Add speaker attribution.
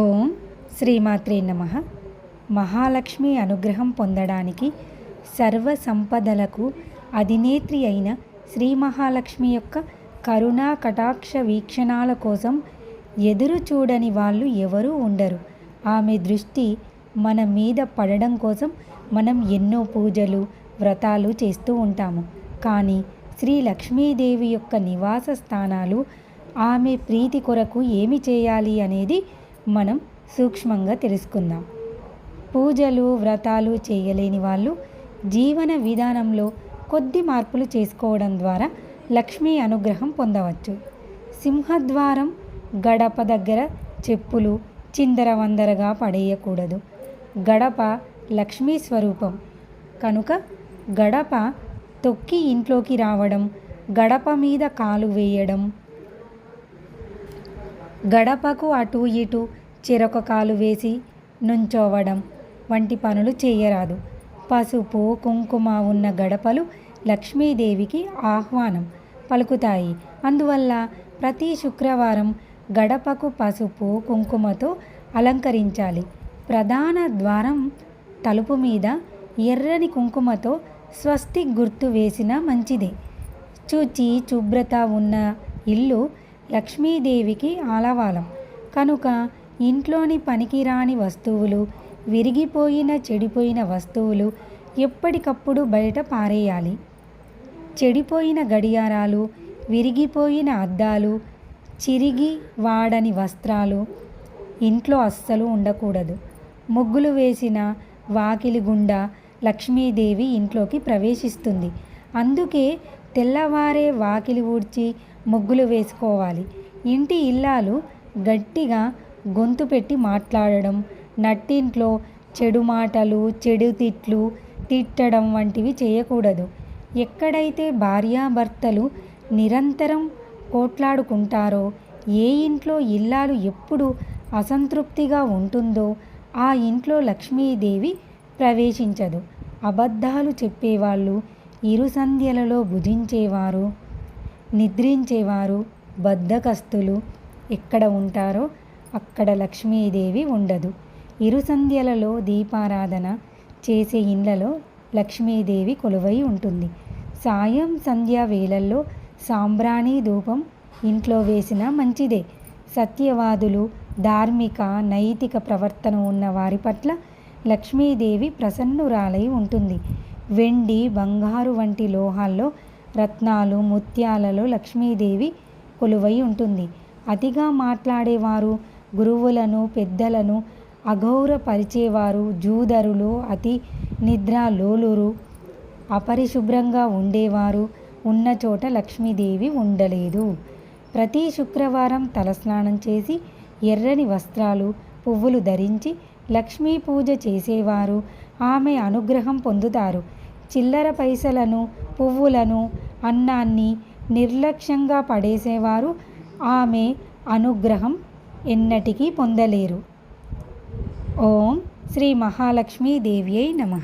Speaker 1: ఓం శ్రీమాత్రే నమ. మహాలక్ష్మి అనుగ్రహం పొందడానికి సర్వ సంపదలకు అధినేత్రి అయిన శ్రీ మహాలక్ష్మి యొక్క కరుణా కటాక్ష వీక్షణాల కోసం ఎదురు చూడని వాళ్ళు ఎవరూ ఉండరు. ఆమె దృష్టి మన మీద పడడం కోసం మనం ఎన్నో పూజలు వ్రతాలు చేస్తూ ఉంటాము. కానీ శ్రీ లక్ష్మీదేవి యొక్క నివాస స్థానాలు ఆమె ప్రీతి కొరకు ఏమి చేయాలి అనేది మనం సూక్ష్మంగా తెలుసుకుందాం. పూజలు వ్రతాలు చేయలేని వాళ్ళు జీవన విధానంలో కొద్ది మార్పులు చేసుకోవడం ద్వారా లక్ష్మీ అనుగ్రహం పొందవచ్చు. సింహద్వారం గడప దగ్గర చెప్పులు చిందరవందరగా పడేయకూడదు. గడప లక్ష్మీ స్వరూపం. కనుక గడప తొక్కి ఇంట్లోకి రావడం గడప మీద కాలు వేయడం గడపకు అటు ఇటు చెరొక కాలు వేసి నుంచోవడం వంటి పనులు చేయరాదు. పసుపు కుంకుమ ఉన్న గడపలు లక్ష్మీదేవికి ఆహ్వానం పలుకుతాయి. అందువల్ల ప్రతి శుక్రవారం గడపకు పసుపు కుంకుమతో అలంకరించాలి. ప్రధాన ద్వారం తలుపు మీద ఎర్రని కుంకుమతో స్వస్తి గుర్తు వేసిన మంచిదే. చూచి శుభ్రత ఉన్న ఇల్లు లక్ష్మీదేవికి ఆలవాలం. కనుక ఇంట్లోని పనికిరాని వస్తువులు విరిగిపోయిన చెడిపోయిన వస్తువులు ఎప్పటికప్పుడు బయట పారేయాలి. చెడిపోయిన గడియారాలు విరిగిపోయిన అద్దాలు చిరిగి వాడని వస్త్రాలు ఇంట్లో అస్సలు ఉండకూడదు. ముగ్గులు వేసిన వాకిలి గుండా లక్ష్మీదేవి ఇంట్లోకి ప్రవేశిస్తుంది. అందుకే తెల్లవారే వాకిలి ఊడ్చి ముగ్గులు వేసుకోవాలి. ఇంటి ఇల్లాలు గట్టిగా గొంతు పెట్టి మాట్లాడడం నట్టింట్లో చెడు మాటలు చెడు తిట్లు తిట్టడం వంటివి చేయకూడదు. ఎక్కడైతే భార్యాభర్తలు నిరంతరం పోట్లాడుకుంటారో ఏ ఇంట్లో ఇల్లాలు ఎప్పుడు అసంతృప్తిగా ఉంటుందో ఆ ఇంట్లో లక్ష్మీదేవి ప్రవేశించదు. అబద్ధాలు చెప్పేవాళ్ళు ఇరు సంధ్యలలో భుజించేవారు. నిద్రించేవారు బద్ధకస్తులు ఎక్కడ ఉంటారో అక్కడ లక్ష్మీదేవి ఉండదు. ఇరు సంధ్యలలో దీపారాధన చేసే ఇండ్లలో లక్ష్మీదేవి కొలువై ఉంటుంది. సాయం సంధ్య వేళల్లో సాంబ్రాణి ధూపం ఇంట్లో వేసిన మంచిదే. సత్యవాదులు ధార్మిక నైతిక ప్రవర్తన ఉన్న వారి పట్ల లక్ష్మీదేవి ప్రసన్నురాలై ఉంటుంది. వెండి బంగారు వంటి లోహాల్లో రత్నాలు ముత్యాలలో లక్ష్మీదేవి కొలువై ఉంటుంది. అతిగా మాట్లాడేవారు గురువులను పెద్దలను అఘౌరపరిచేవారు జూదరులు అతి నిద్రాలోలురు అపరిశుభ్రంగా ఉండేవారు ఉన్న చోట లక్ష్మీదేవి ఉండలేదు. ప్రతి శుక్రవారం తలస్నానం చేసి ఎర్రని వస్త్రాలు పువ్వులు ధరించి లక్ష్మీ పూజ చేసేవారు. ఆమె అనుగ్రహం పొందుతారు. చిల్లర పైసలను పువ్వులను అన్నాన్ని నిర్లక్ష్యంగా పడేసేవారు. ఆమె అనుగ్రహం ఎన్నటికీ పొందలేరు. ఓం శ్రీ మహాలక్ష్మీదేవ్యై నమ.